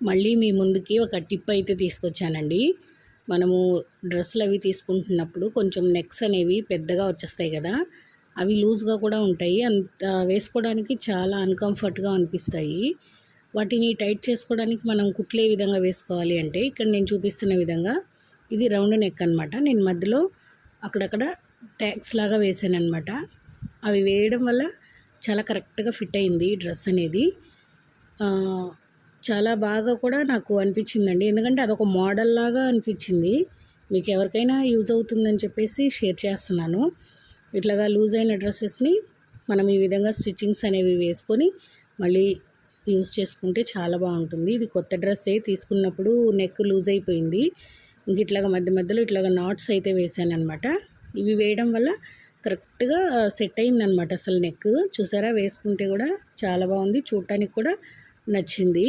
మళ్ళీ మీ ముందుకి ఒక టిప్ అయితే తీసుకొచ్చానండి. మనము డ్రెస్సులు అవి తీసుకుంటున్నప్పుడు కొంచెం నెక్స్ అనేవి పెద్దగా వచ్చేస్తాయి కదా అవి లూజ్గా కూడా ఉంటాయి. అంత వేసుకోవడానికి చాలా అన్కంఫర్ట్గా అనిపిస్తాయి. వాటిని టైట్ చేసుకోవడానికి మనం కుట్లే విధంగా వేసుకోవాలి అంటే ఇక్కడ నేను చూపిస్తున్న విధంగా ఇది రౌండ్ నెక్ అనమాట నేను మధ్యలో అక్కడక్కడ ట్యాక్స్ లాగా వేసాను అనమాట అవి వేయడం వల్ల చాలా కరెక్ట్గా ఫిట్ అయింది డ్రెస్ అనేది. చాలా బాగా కూడా నాకు అనిపించిందండి. ఎందుకంటే అదొక మోడల్ లాగా అనిపించింది. మీకు ఎవరికైనా యూజ్ అవుతుందని చెప్పేసి షేర్ చేస్తున్నాను. ఇట్లాగా లూజ్ అయిన డ్రెస్సెస్ని మనం ఈ విధంగా స్టిచ్చింగ్స్ అనేవి వేసుకొని మళ్ళీ యూజ్ చేసుకుంటే చాలా బాగుంటుంది. ఇది కొత్త డ్రెస్సే తీసుకున్నప్పుడు నెక్ లూజ్ అయిపోయింది. ఇంక ఇట్లాగ మధ్య మధ్యలో ఇట్లాగ నాట్స్ అయితే వేసాను అనమాట ఇవి వేయడం వల్ల కరెక్ట్గా సెట్ అయిందనమాట అసలు నెక్. చూసారా? వేసుకుంటే కూడా చాలా బాగుంది. చూడటానికి కూడా నచ్చింది.